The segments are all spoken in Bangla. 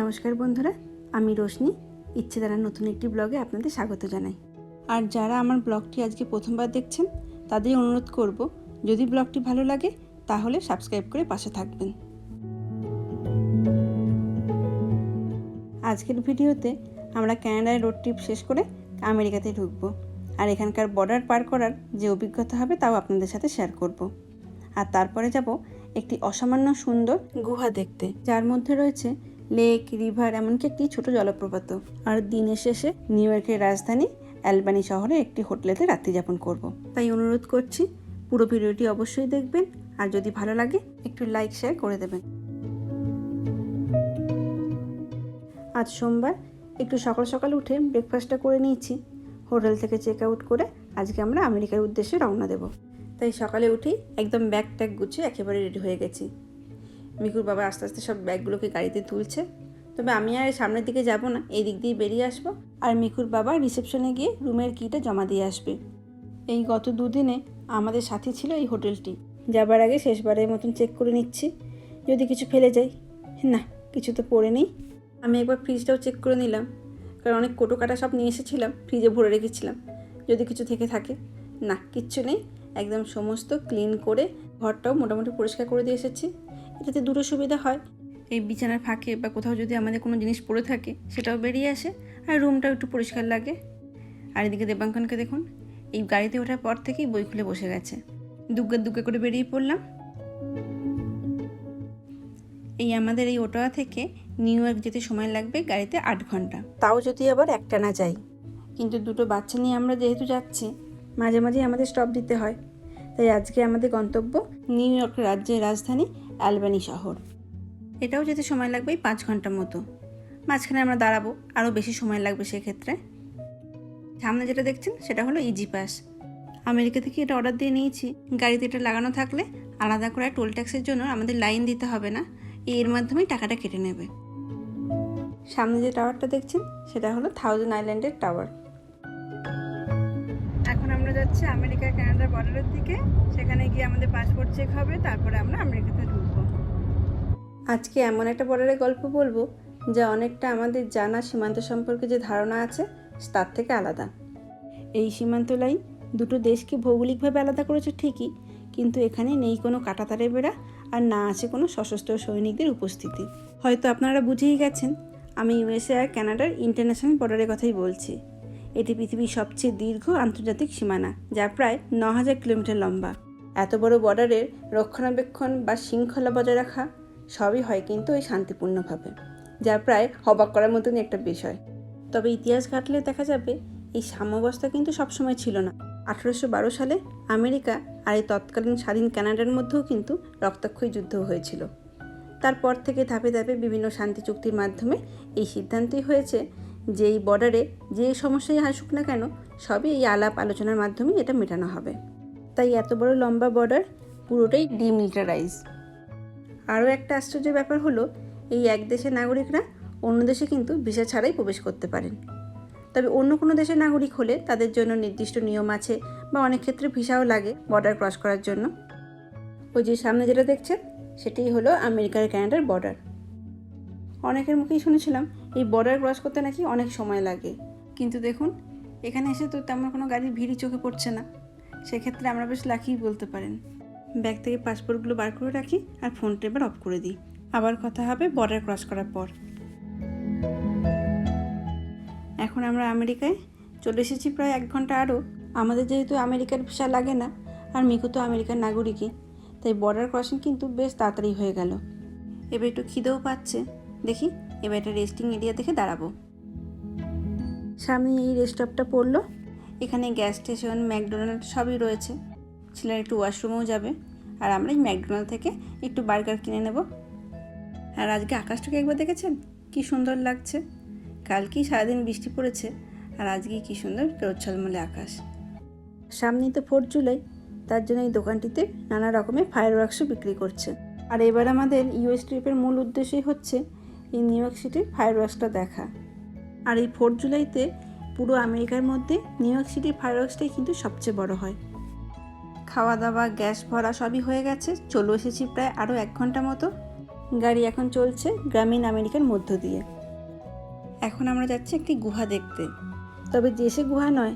নমস্কার বন্ধুরা, আমি রোশনি। ইচ্ছে দ্বারা নতুন একটি ব্লগে আপনাদের স্বাগত জানাই। আর যারা আমার ব্লগটি আজকে প্রথমবার দেখছেন, তাদের অনুরোধ করব, যদি ব্লগটি ভালো লাগে, তাহলে সাবস্ক্রাইব করে পাশে থাকবেন। আজকের ভিডিওতে আমরা ক্যানাডায় রোড ট্রিপ শেষ করে আমেরিকাতে ঢুকবো। আর এখানকার বর্ডার পার করার যে অভিজ্ঞতা হবে, তাও আপনাদের সাথে শেয়ার করব। আর তারপরে যাব একটি অসামান্য সুন্দর গুহা দেখতে, যার মধ্যে রয়েছে লেক, রিভার, এমনকি একটি ছোট জলপ্রপাত। আর দিনের শেষে নিউ ইয়র্কের রাজধানী অ্যালবানি শহরে একটি হোটেলেতে রাত্রি যাপন করব। তাই অনুরোধ করছি, পুরো ভিডিওটি অবশ্যই দেখবেন। আর যদি ভালো লাগে, একটু লাইক, শেয়ার করে দেবেন। আজ সোমবার, একটু সকাল সকাল উঠে ব্রেকফাস্টটা করে নিয়েছি। হোটেল থেকে চেক আউট করে আজকে আমরা আমেরিকার উদ্দেশ্যে রওনা দেব। তাই সকালে উঠেই একদম ব্যাগ ট্যাগ গুছিয়ে একেবারে রেডি হয়ে গেছি। মিকুর বাবা আস্তে আস্তে সব ব্যাগগুলোকে গাড়িতে তুলছে। তবে আমি আর সামনের দিকে যাব না, এই দিক দিয়ে বেরিয়ে আসব। আর মিকুর বাবা রিসেপশনে গিয়ে রুমের কিটা জমা দিয়ে আসবে। এই গত দুদিনে আমাদের সাথী ছিল এই হোটেলটি। যাবার আগে শেষবারের মতন চেক করে নিচ্ছি। যদি কিছু ফেলে যাই, না, কিছু তো পড়ে নেই। আমি একবার ফ্রিজটাও চেক করে নিলাম। কারণ অনেক কোটো কাটা সব নিয়ে এসেছিলাম, ফ্রিজে ভরে রেখেছিলাম। যদি কিছু থেকে থাকে, না, কিচ্ছু নেই। একদম সমস্ত ক্লিন করে ঘরটাও মোটামুটি পরিষ্কার করে দিয়ে এসেছি। এটাতে দুটো সুবিধা হয়। এই বিছানার ফাঁকে বা কোথাও যদি আমাদের কোনো জিনিস পড়ে থাকে সেটাও বেরিয়ে আসে আর রুমটাও একটু পরিষ্কার লাগে। আর এদিকে দেবাঙ্কনকে দেখুন এই গাড়িতে ওঠার পর থেকেই বই খুলে বসে গেছে। দুগ্গে দুগ্গে করে বেরিয়ে পড়লাম। এই আমাদের এই ওটোয়া থেকে নিউ ইয়র্ক যেতে সময় লাগবে গাড়িতে আট ঘণ্টা। তাও যদি আবার একটা না যাই। কিন্তু দুটো বাচ্চা নিয়ে আমরা যেহেতু যাচ্ছি মাঝে মাঝে আমাদের স্টপ দিতে হয়। তাই আজকে আমাদের গন্তব্য নিউ ইয়র্ক রাজ্যের রাজধানী অ্যালবানি শহর। এটাও যেতে সময় লাগবে পাঁচ ঘণ্টার মতো। মাঝখানে আমরা দাঁড়াবো, আরও বেশি সময় লাগবে সেক্ষেত্রে। সামনে যেটা দেখছেন, সেটা হলো ইজি পাস আমেরিকা থেকে এটা অর্ডার দিয়ে নিয়েছি। গাড়িতে এটা লাগানো থাকলে আলাদা করে টোল ট্যাক্সের জন্য আমাদের লাইন দিতে হবে না। এর মাধ্যমেই টাকাটা কেটে নেবে। সামনে যে টাওয়ারটা দেখছেন, সেটা হলো থাউজেন্ড আইল্যান্ডের টাওয়ার এখন আমরা যাচ্ছি আমেরিকা কানাডার বর্ডারের দিকে। সেখানে গিয়ে আমাদের পাসপোর্ট চেক হবে, তারপরে আমরা আমেরিকাতে ঢুকবো। আজকে এমন একটা বর্ডারের গল্প বলব যা অনেকটা আমাদের জানা সীমান্ত সম্পর্কে যে ধারণা আছে, তার থেকে আলাদা। এই সীমান্ত লাইন দুটো দেশকে ভৌগোলিকভাবে আলাদা করেছে ঠিকই, কিন্তু এখানে নেই কোনো কাটাতারে বেড়া আর না আছে কোনো সশস্ত্র সৈনিকদের উপস্থিতি। হয়তো আপনারা বুঝেই গেছেন, আমি ইউএসএ আর কানাডার ইন্টারন্যাশনাল বর্ডারের কথাই বলছি। এটি পৃথিবীর সবচেয়ে দীর্ঘ আন্তর্জাতিক সীমানা, যা প্রায় ন হাজার কিলোমিটার লম্বা। এত বড় বর্ডারের রক্ষণাবেক্ষণ বা শৃঙ্খলা বজায় রাখা সবই হয় কিন্তু ওই শান্তিপূর্ণভাবে, যা প্রায় অবাক করার মতনই একটা বিষয়। তবে ইতিহাস ঘাটলে দেখা যাবে, এই সাম্যাবস্থা কিন্তু সবসময় ছিল না। আঠারোশো বারো সালে আমেরিকা আর এই তৎকালীন স্বাধীন কানাডার মধ্যেও কিন্তু রক্তাক্ষয়ী যুদ্ধ হয়েছিল। তারপর থেকে ধাপে ধাপে বিভিন্ন শান্তি চুক্তির মাধ্যমে এই সিদ্ধান্তই হয়েছে যে এই বর্ডারে যে সমস্যাই আসুক না কেন, সবই এই আলাপ আলোচনার মাধ্যমেই এটা মেটানো হবে। তাই এত বড় লম্বা বর্ডার পুরোটাই ডিমিলিটারাইজ আরও একটা আশ্চর্যের ব্যাপার হলো, এই এক দেশের নাগরিকরা অন্য দেশে কিন্তু ভিসা ছাড়াই প্রবেশ করতে পারেন। তবে অন্য কোনো দেশের নাগরিক হলে তাদের জন্য নির্দিষ্ট নিয়ম আছে বা অনেক ক্ষেত্রে ভিসাও লাগে বর্ডার ক্রস করার জন্য। ওই যে সামনে যেটা দেখছেন সেটাই হলো আমেরিকার কানাডার বর্ডার অনেকের মুখেই শুনেছিলাম, এই বর্ডার ক্রস করতে নাকি অনেক সময় লাগে। কিন্তু দেখুন, এখানে এসে তো তেমন কোনো গাড়ির ভিড়ই চোখে পড়ছে না। সেক্ষেত্রে আমরা বেশ লাকিই বলতে পারেন। ব্যাগ থেকে পাসপোর্টগুলো বার করে রাখি আর ফোনটা এবার অফ করে দিই। আবার কথা হবে বর্ডার ক্রস করার পর। এখন আমরা আমেরিকায় চলে এসেছি প্রায় এক ঘণ্টা আরও। আমাদের যেহেতু আমেরিকার ভিসা লাগে না, আর মিকু তো আমেরিকার নাগরিকই, তাই বর্ডার ক্রসিং কিন্তু বেশ তাড়াতাড়ি হয়ে গেল। এবার একটু খিদেও পাচ্ছে। দেখি, এবার একটা রেস্টিং এরিয়া দেখে দাঁড়াবো। সামনে এই রেস্টপটা পড়ল। এখানে গ্যাস স্টেশন ম্যাকডোনাল্ড সবই রয়েছে। ছেলের একটু ওয়াশরুমেও যাবে। আর আমরা এই ম্যাকডোনাল্ড থেকে একটু বার্গার কিনে নেব। আর আজকে আকাশটাকে একবার দেখেছেন? কি সুন্দর লাগছে। কালকেই সারাদিন বৃষ্টি পড়েছে, আর আজকে কি সুন্দর রোচ্ছলমলে আকাশ। সামনেই তো ফোর্থ জুলাই, তার জন্য এই দোকানটিতে নানা রকমের ফায়ার ওয়ার্কসও বিক্রি করছে। আর এবার আমাদের ইউএস ট্রিপের মূল উদ্দেশ্যই হচ্ছে এই নিউ ইয়র্ক সিটির ফায়ার ওয়ার্কসটা দেখা। আর এই ফোর্থ জুলাইতে পুরো আমেরিকার মধ্যে নিউ ইয়র্ক সিটির ফায়ার ওয়ার্কসটাই কিন্তু সবচেয়ে বড় হয়। খাওয়া দাওয়া গ্যাস ভরা সবই হয়ে গেছে। চলে এসেছি প্রায় আরও এক ঘণ্টা মতো। গাড়ি এখন চলছে গ্রামীণ আমেরিকার মধ্য দিয়ে। এখন আমরা যাচ্ছি একটি গুহা দেখতে। তবে দেশে গুহা নয়,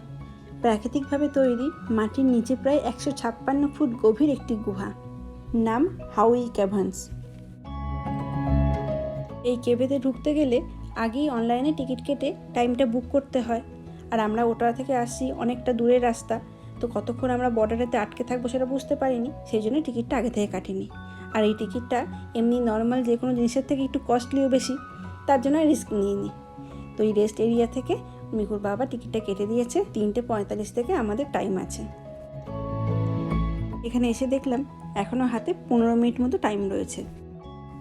প্রাকৃতিকভাবে তৈরি, মাটির নিচে প্রায় একশো ছাপ্পান্ন ফুট গভীর একটি গুহা। নাম হাউই ক্যাভান্স। এই কেভেতে ঢুকতে গেলে আগেই অনলাইনে টিকিট কেটে টাইমটা বুক করতে হয়। আর আমরা ওটা থেকে আসি অনেকটা দূরের রাস্তা। তো কতক্ষণ আমরা বর্ডারেতে আটকে থাকব সেটা বুঝতে পারিনি, সেই জন্য টিকিটটা আগে থেকে কাটিনি। আর এই টিকিটটা এমনি নর্মাল যে কোনো জিনিসের থেকে একটু কস্টলিও বেশি, তার জন্য রিস্ক নিইনি। তো এই রেস্ট এরিয়া থেকে মিকুর বাবা টিকিটটা কেটে দিয়েছে, তিনটে পঁয়তাল্লিশ থেকে আমাদের টাইম আছে। এখানে এসে দেখলাম এখনও হাতে পনেরো মিনিট মতো টাইম রয়েছে।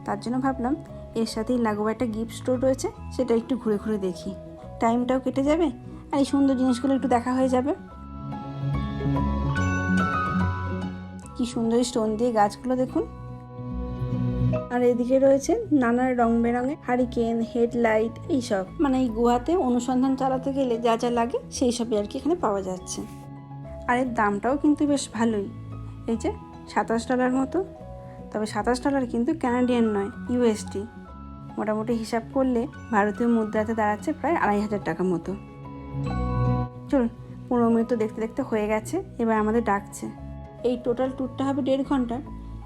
তার জন্য ভাবলাম এর সাথেই লাগোয়া একটা গিফট স্টোর রয়েছে, সেটা একটু ঘুরে ঘুরে দেখি। টাইমটাও কেটে যাবে, আর এই সুন্দর জিনিসগুলো একটু দেখা হয়ে যাবে। কি সুন্দর স্টোন দিয়ে গাছগুলো দেখুন। আর এদিকে রয়েছে নানা রং বেরঙের হারিকেন, হেডলাইট এইসব। মানে এই গুহাতে অনুসন্ধান চালাতে গেলে যা যা লাগে সেই সবই আর কি এখানে পাওয়া যাচ্ছে। আর এর দামটাও কিন্তু বেশ ভালোই। এই যে সাতাশ ডলার মতো। তবে সাতাশ ডলার কিন্তু ক্যানাডিয়ান নয়, ইউএসডি। মোটামুটি হিসাব করলে ভারতীয় মুদ্রাতে দাঁড়াচ্ছে প্রায় আড়াই হাজার টাকা মতো। চলুন, পনেরো মিনিট তো দেখতে দেখতে হয়ে গেছে। এবার আমাদের ডাকছে। এই টোটাল ট্যুরটা হবে দেড় ঘণ্টার।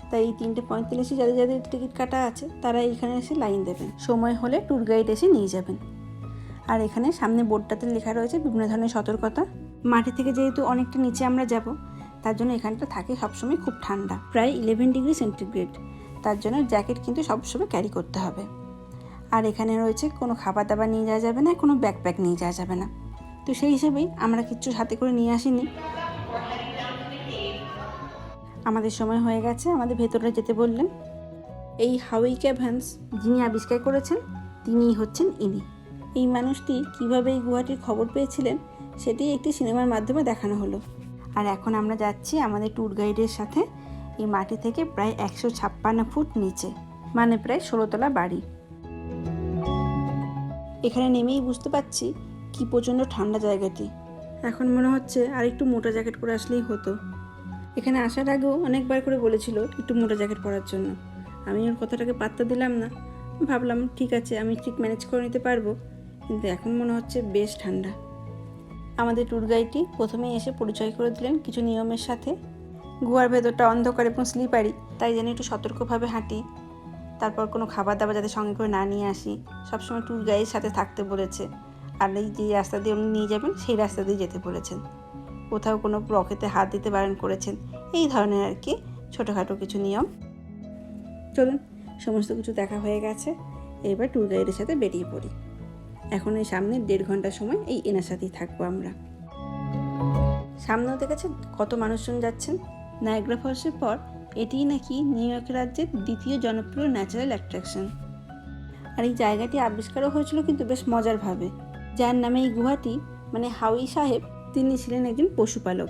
তাই এই তিনটে পঁয়তাল্লিশে যাদের যাদের টিকিট কাটা আছে, তারা এইখানে এসে লাইন দেবেন। সময় হলে ট্যুর গাইড এসে নিয়ে যাবেন। আর এখানে সামনে বোর্ডটাতে লেখা রয়েছে বিভিন্ন ধরনের সতর্কতা। মাটি থেকে যেহেতু অনেকটা নিচে আমরা যাব, তার জন্য এখানটা থাকে সবসময় খুব ঠান্ডা, প্রায় ইলেভেন ডিগ্রি সেন্টিগ্রেড তার জন্য জ্যাকেট কিন্তু সবসময় ক্যারি করতে হবে। আর এখানে রয়েছে কোনো খাবার দাবার নিয়ে যাওয়া যাবে না, কোনো ব্যাকপ্যাক নিয়ে যাওয়া যাবে না। তো সেই হিসেবেই আমরা কিচ্ছু হাতে করে নিয়ে আসিনি। আমাদের সময় হয়ে গেছে, আমাদের ভেতরে যেতে বললেন। এই হাউই ক্যাভান্স যিনি আবিষ্কার করেছেন, তিনিই হচ্ছেন ইনি। এই মানুষটি কীভাবে এই গুহাটির খবর পেয়েছিলেন, সেটি একটি সিনেমার মাধ্যমে দেখানো হলো। আর এখন আমরা যাচ্ছি আমাদের ট্যুর গাইডের সাথে, এই মাটি থেকে প্রায় একশো ছাপ্পান্ন ফুট নিচে মানে প্রায় ষোলোতলা বাড়ি। এখানে নেমেই বুঝতে পারছি কি প্রচণ্ড ঠান্ডা জায়গাটি। এখন মনে হচ্ছে আর একটু মোটা জ্যাকেট পরে আসলেই হতো। এখানে আসার আগেও অনেকবার করে বলেছিল একটু মোটা জ্যাকেট পরার জন্য। আমি ওর কথাটাকে পাত্তা দিলাম না। ভাবলাম, ঠিক আছে, আমি ঠিক ম্যানেজ করে নিতে পারব। কিন্তু এখন মনে হচ্ছে বেশ ঠান্ডা। আমাদের ট্যুর গাইডটি প্রথমেই এসে পরিচয় করে দিলেন কিছু নিয়মের সাথে। গুহার ভেতরটা অন্ধকার এবং স্লিপারি, তাই যেন একটু সতর্কভাবে হাঁটি। তারপর কোনো খাবার দাবার যাতে সঙ্গে করে না নিয়ে আসি, সবসময় ট্যুর গাইডের সাথে থাকতে বলেছে। আর এই যে রাস্তা দিয়ে উনি নিয়ে যাবেন, সেই রাস্তা দিয়ে যেতে বলেছেন। কোথাও কোনো পকেটে হাত দিতে বারণ করেছেন। এই ধরনের আর কি ছোটোখাটো কিছু নিয়ম। চলুন, সমস্ত কিছু দেখা হয়ে গেছে। এবার ট্যুর গাইডের সাথে বেরিয়ে পড়ি। এখন এই সামনে দেড় ঘণ্টা সময় এই এনার সাথেই থাকব আমরা। সামনেও দেখেছেন কত মানুষজন যাচ্ছেন? নায়গ্রা ফলসের পর এটিই নাকি নিউ ইয়র্ক রাজ্যের দ্বিতীয় জনপ্রিয় ন্যাচারাল অ্যাট্রাকশন আর এই জায়গাটি আবিষ্কারও হয়েছিল কিন্তু বেশ মজার ভাবে। যার নামে এই গুহাটি মানে হাউই সাহেব তিনি ছিলেন একজন পশুপালক।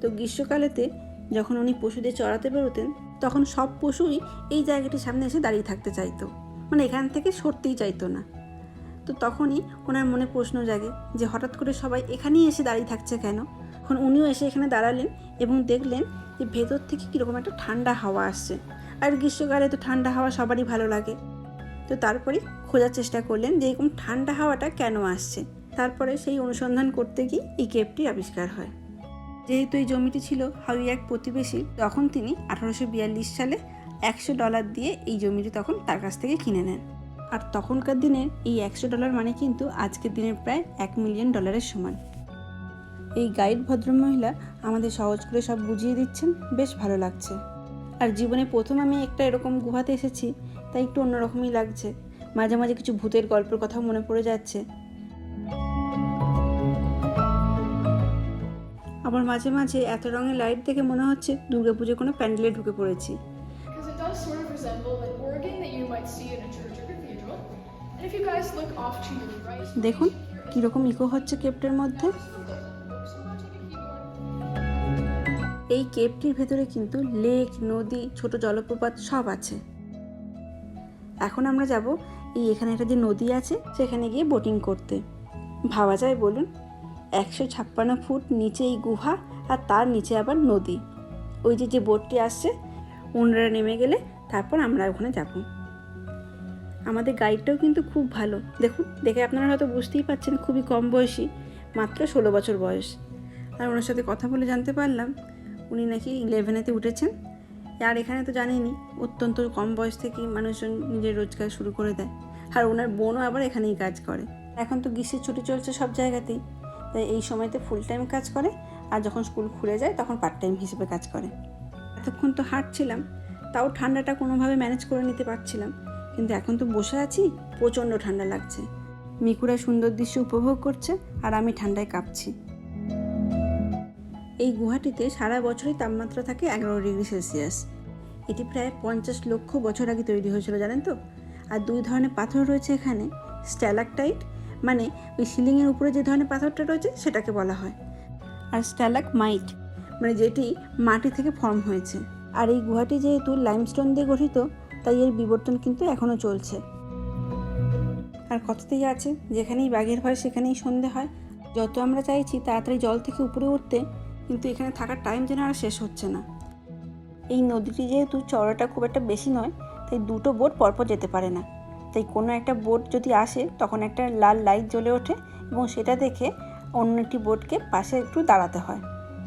তো গ্রীষ্মকালেতে যখন উনি পশুদের চড়াতে বেরোতেন, তখন সব পশুই এই জায়গাটির সামনে এসে দাঁড়িয়ে থাকতে চাইতো। মানে এখান থেকে সরতেই চাইতো না। তো তখনই ওনার মনে প্রশ্ন জাগে যে হঠাৎ করে সবাই এখানেই এসে দাঁড়িয়ে থাকছে কেন? এখন উনিও এসে এখানে দাঁড়ালেন এবং দেখলেন যে ভেতর থেকে কীরকম একটা ঠান্ডা হাওয়া আসছে। আর গ্রীষ্মকালে তো ঠান্ডা হাওয়া সবারই ভালো লাগে। তো তারপরে খোঁজার চেষ্টা করলেন যে এরকম ঠান্ডা হাওয়াটা কেন আসছে। তারপরে সেই অনুসন্ধান করতে গিয়ে এই কেপটি আবিষ্কার হয়। যেহেতু এই জমিটি ছিল হাউই এক প্রতিবেশী, তখন তিনি আঠারোশো বিয়াল্লিশ সালে একশো ডলার দিয়ে এই জমিটি তখন তার কাছ থেকে কিনে নেন। আর তখনকার দিনের এই একশো ডলার মানে কিন্তু আজকের দিনের প্রায় এক মিলিয়ন ডলারের সমান। এই গাইড ভদ্রমহিলা আমাদের সহজ করে সব বুঝিয়ে দিচ্ছেন, বেশ ভালো লাগছে। আর জীবনে প্রথম আমি একটা এরকম গুহাতে এসেছি, তাই একটু অন্যরকমই লাগছে। মাঝে মাঝে কিছু ভূতের গল্পের কথাও মনে পড়ে যাচ্ছে। আবার মাঝে মাঝে এত রঙের লাইট দেখে মনে হচ্ছে দুর্গাপুজোর কোনো প্যান্ডেলে ঢুকে পড়েছি। দেখুন কীরকম ইকো হচ্ছে কেপটার মধ্যে. এই কেপটির ভেতরে কিন্তু লেক নদী ছোট জলপ্রপাত সব আছে। এখন আমরা যাব এই এখানে একটা যে নদী আছে সেখানে গিয়ে বোটিং করতে। ভাবা যায় বলুন একশো ছাপ্পান্ন ফুট নিচে এই গুহা আর তার নিচে আবার নদী। ওই যে যে বোটটি আসছে, ওনারা নেমে গেলে তারপর আমরা ওখানে যাব। আমাদের গাইডটাও কিন্তু খুব ভালো। দেখুন, দেখে আপনারা হয়তো বুঝতেই পারছেন, খুবই কম বয়সী, মাত্র ষোলো বছর বয়স। আর ওনার সাথে কথা বলে জানতে পারলাম, উনি নাকি ইলেভেনেতে উঠেছেন। আর এখানে তো জানেনই, অত্যন্ত কম বয়স থেকেই মানুষজন নিজের রোজগার শুরু করে দেয়। আর ওনার বোনও আবার এখানেই কাজ করে। এখন তো গ্রীষ্মের ছুটি চলছে সব জায়গাতেই। তাই এই সময়তে ফুল টাইম কাজ করে আর যখন স্কুল খুলে যায় তখন পার্ট টাইম হিসেবে কাজ করে। এতক্ষণ তো হাঁটছিলাম, তাও ঠান্ডাটা কোনোভাবে ম্যানেজ করে নিতে পারছিলাম। কিন্তু এখন তো বসে আছি, প্রচণ্ড ঠান্ডা লাগছে। মিকুরা সুন্দর দৃশ্য উপভোগ করছে আর আমি ঠান্ডায় কাঁপছি। এই গুহাটিতে সারা বছরই তাপমাত্রা থাকে এগারো ডিগ্রি সেলসিয়াস। এটি প্রায় পঞ্চাশ লক্ষ বছর আগে তৈরি হয়েছিল, জানেন তো? আর দুই ধরনের পাথর রয়েছে এখানে, স্ট্যালাকটাইট মানে ওই সিলিংয়ের উপরে যে ধরনের পাথরটা রয়েছে সেটাকে বলা হয়। আর স্ট্যালাক মাইট মানে যেটি মাটি থেকে ফর্ম হয়েছে। আর এই গুহাটি যেহেতু লাইমস্টোন দিয়ে গঠিত, তাই এর বিবর্তন কিন্তু এখনও চলছে। আর কততেই আছে? যেখানেই বাঘের ভয়, সেখানেই সন্ধে হয়। যত আমরা চাইছি তাড়াতাড়ি জল থেকে উপরে উঠতে, কিন্তু এখানে থাকার টাইম যেন আর শেষ হচ্ছে না। এই নদীটি যেহেতু চওড়াটা খুব একটা বেশি নয়, তাই দুটো বোট পরপর যেতে পারে না। তাই কোনো একটা বোট যদি আসে, তখন একটা লাল লাইট জ্বলে ওঠে এবং সেটা দেখে অন্য একটি বোটকে পাশে একটু দাঁড়াতে হয়।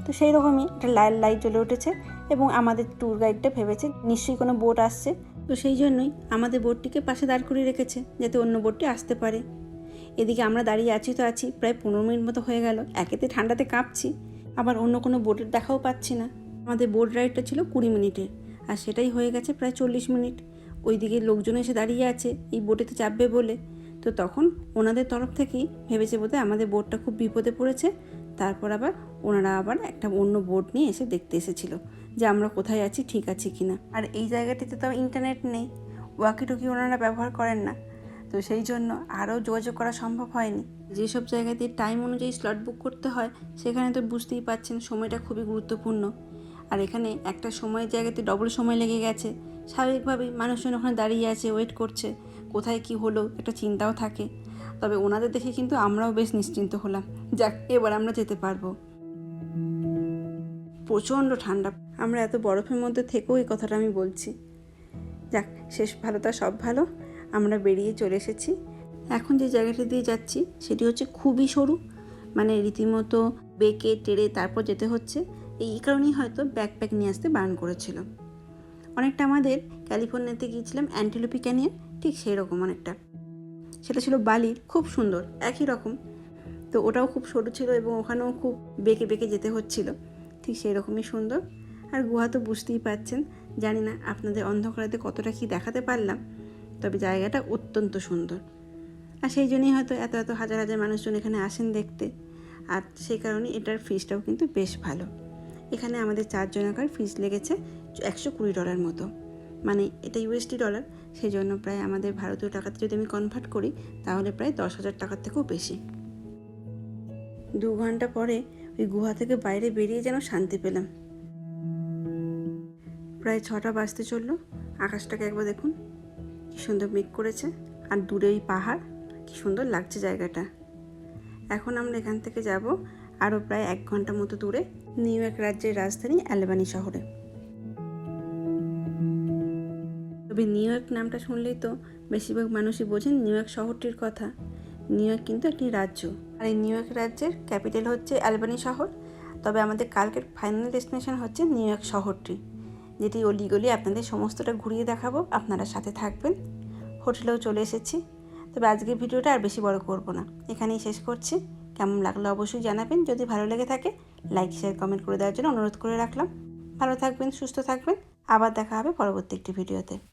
তো সেই রকমই একটা লাল লাইট জ্বলে উঠেছে এবং আমাদের ট্যুর গাইডটা ভেবেছে নিশ্চয়ই কোনো বোট আসছে। তো সেই জন্যই আমাদের বোটটিকে পাশে দাঁড় করিয়ে রেখেছে যাতে অন্য বোটটি আসতে পারে। এদিকে আমরা দাঁড়িয়ে আছি তো আছি, প্রায় পনেরো মিনিট মতো হয়ে গেল, একেতে ঠান্ডাতে কাঁপছি, আবার অন্য কোনো বোটের দেখাও পাচ্ছি না। আমাদের বোট রাইডটা ছিল কুড়ি মিনিটের আর সেটাই হয়ে গেছে প্রায় চল্লিশ মিনিট। ওইদিকে লোকজন এসে দাঁড়িয়ে আছে, এই বোটেতে চাপবে বলে। তো তখন ওনাদের তরফ থেকেই ভেবেছে বোধহয় আমাদের বোটটা খুব বিপদে পড়েছে। তারপর আবার ওনারা আবার একটা অন্য বোট নিয়ে এসে দেখতে এসেছিল যে আমরা কোথায় আছি, ঠিক আছি কিনা। আর এই জায়গাটিতে তো ইন্টারনেট নেই ওয়াকিটকি ওনারা ব্যবহার করেন না। তো সেই জন্য আরও যোগাযোগ করা সম্ভব হয়নি। যেসব জায়গাতে টাইম অনুযায়ী স্লট বুক করতে হয়, সেখানে তো বুঝতেই পাচ্ছেন সময়টা খুবই গুরুত্বপূর্ণ। আর এখানে একটা সময়ের জায়গাতে ডবল সময় লেগে গেছে। স্বাভাবিকভাবেই মানুষজন ওখানে দাঁড়িয়ে আছে ওয়েট করছে, কোথায় কি হলো একটা চিন্তাও থাকে। তবে ওনাদের দেখে কিন্তু আমরাও বেশ নিশ্চিন্ত হলাম, যাক, এবার আমরা যেতে পারব। প্রচণ্ড ঠান্ডা, আমরা এত বরফের মধ্যে থেকেও এই কথাটা আমি বলছি। যাক, শেষ ভালো তা সব ভালো, আমরা বেরিয়ে চলে এসেছি। এখন যে জায়গাটা দিয়ে যাচ্ছি, সেটি হচ্ছে খুবই সরু মানে রীতিমতো বেঁকে টেরে তারপর যেতে হচ্ছে। এই কারণেই হয়তো ব্যাকপ্যাক নিয়ে আসতে বারণ করেছিল। অনেকটা আমাদের ক্যালিফোর্নিয়াতে গিয়েছিলাম অ্যান্টিলোপি ক্যানিয়ন ঠিক সেই রকম অনেকটা। সেটা ছিল বালির খুব সুন্দর, একই রকম। তো ওটাও খুব সরু ছিল এবং ওখানেও খুব বেঁকে বেঁকে যেতে হচ্ছিল, ঠিক সেই রকমই সুন্দর। আর গুহা তো বুঝতেই পাচ্ছেন, জানি না আপনাদের অন্ধকারাতে কতটা কি দেখাতে পারলাম, তবে জায়গাটা অত্যন্ত সুন্দর। আর সেই জন্যই হয়তো এত এত হাজার হাজার মানুষজন এখানে আসেন দেখতে। আর সেই কারণে এটার ফিসটাও কিন্তু বেশ ভালো। এখানে আমাদের চারজনাকার ফিস লেগেছে একশো কুড়ি ডলার মতো। মানে এটা ইউএসডি ডলার সেই জন্য প্রায় আমাদের ভারতীয় টাকাতে যদি আমি কনভার্ট করি, তাহলে প্রায় দশ হাজার টাকার থেকেও বেশি। দু ঘণ্টা পরে ওই গুহা থেকে বাইরে বেরিয়ে যেন শান্তি পেলাম। প্রায় ছটা বাজতে চলল, আকাশটাকে একবার দেখুন। কি সুন্দর মেঘ করেছে, আর দূরে ওই পাহাড়, কি সুন্দর লাগছে জায়গাটা। এখন আমরা এখান থেকে যাব আরও প্রায় এক ঘণ্টা মতো দূরে, নিউ ইয়র্ক রাজ্যের রাজধানী অ্যালবানি শহরে। তবে নিউ ইয়র্ক নামটা শুনলেই তো বেশিরভাগ মানুষই বোঝেন নিউ ইয়র্ক শহরটির কথা। নিউ ইয়র্ক কিন্তু একটি রাজ্য। আর এই নিউ ইয়র্ক রাজ্যের ক্যাপিটাল হচ্ছে অ্যালবানি শহর। তবে আমাদের কালকের ফাইনাল ডেস্টিনেশন হচ্ছে নিউ ইয়র্ক শহরটি। যেটি অলিগলি আপনাদের সমস্তটা ঘুরিয়ে দেখাবো। আপনারা সাথে থাকবেন। হোটেলেও চলে এসেছি। তবে আজকের ভিডিওটা আর বেশি বড় করব না। এখানেই শেষ করছি। কেমন লাগল অবশ্যই জানাবেন। যদি ভালো লেগে থাকে লাইক শেয়ার কমেন্ট করে দেওয়ার জন্য অনুরোধ করে রাখলাম। ভালো থাকবেন, সুস্থ থাকবেন। আবার দেখা হবে পরবর্তী একটি ভিডিওতে।